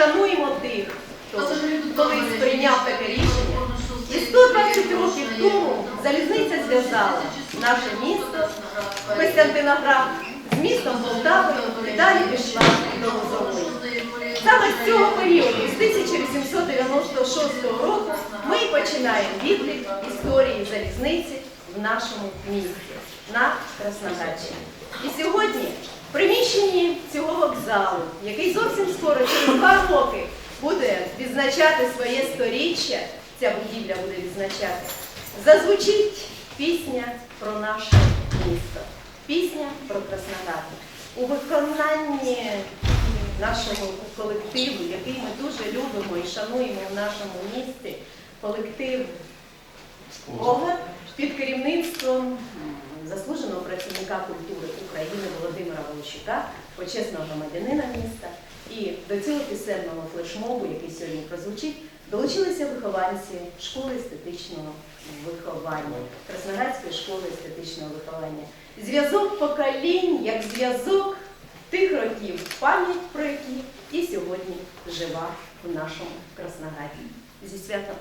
шануємо тих, хто колись прийняв таке рішення. І 120 років тому залізниця зв'язала наше місто Костянтиноград з містом Полтавою і далі пішла до Лозової. Саме з цього періоду, з 1896 року, ми і починаємо відлік історії залізниці в нашому місті на Краснодарщині. І сьогодні в приміщенні цього вокзалу, який зовсім скоро через два роки буде відзначати своє сторіччя, ця будівля буде відзначати, зазвучить пісня про наше місто, пісня про Краснодар. У виконанні нашого колективу, який ми дуже любимо і шануємо в нашому місті, колектив Огар під керівництвом заслуженого працівника культури України Володимира Волощука, почесного громадянина міста. І до цього пісенного флешмобу, який сьогодні прозвучить, долучилися вихованці школи естетичного виховання, Краснодарської школи естетичного виховання. Зв'язок поколінь як зв'язок тих років, пам'ять про які і сьогодні жива в нашому Краснодарі. Зі святом!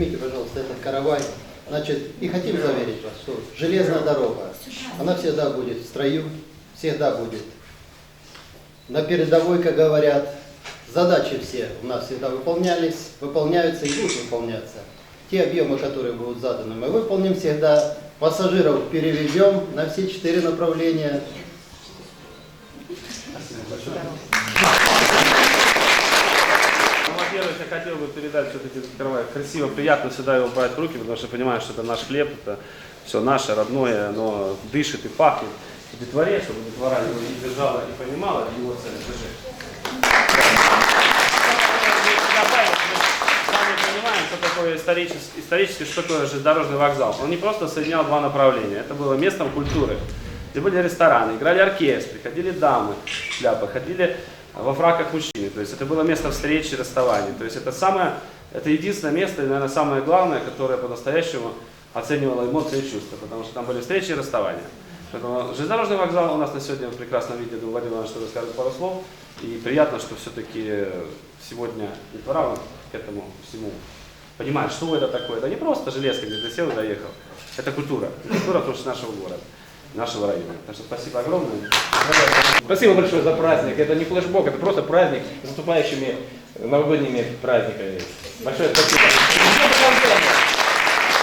Примите, пожалуйста, этот каравай. Значит, и хотим заверить вас, что железная дорога, она всегда будет в строю, всегда будет на передовой, как говорят. Задачи все у нас всегда выполнялись, выполняются и будут выполняться. Те объемы, которые будут заданы, мы выполним всегда. Пассажиров перевезем на все четыре направления. Ну, хотел бы передать все-таки каравай. Красиво, приятно всегда его брать в руки, потому что понимаешь, что это наш хлеб, это все наше, родное, оно дышит и пахнет. И детворе, чтобы детвора его и держала, и понимала его цель. Держи. Понимаем, что такое исторический, исторический, что такое железнодорожный вокзал. Он не просто соединял два направления, это было местом культуры. Где были рестораны, играли оркестры, ходили дамы в шляпах, ходили во фраках мужчины. То есть это было место встречи, расставаний. То есть это самое, это единственное место, и, наверное, самое главное, которое по-настоящему оценивало эмоции и чувства, потому что там были встречи и расставания. Поэтому железнодорожный вокзал у нас на сегодня в прекрасном виде, думаю, Владимир Иванович тоже скажет пару слов. И приятно, что все-таки сегодня не к этому всему понимать, что это такое. Это не просто железка, где ты сел и доехал. Это культура. Культура потому что нашего города, нашего района. Так что спасибо огромное. Спасибо большое за праздник. Это не флешбок, это просто праздник с наступающими новогодними праздниками. Большое спасибо.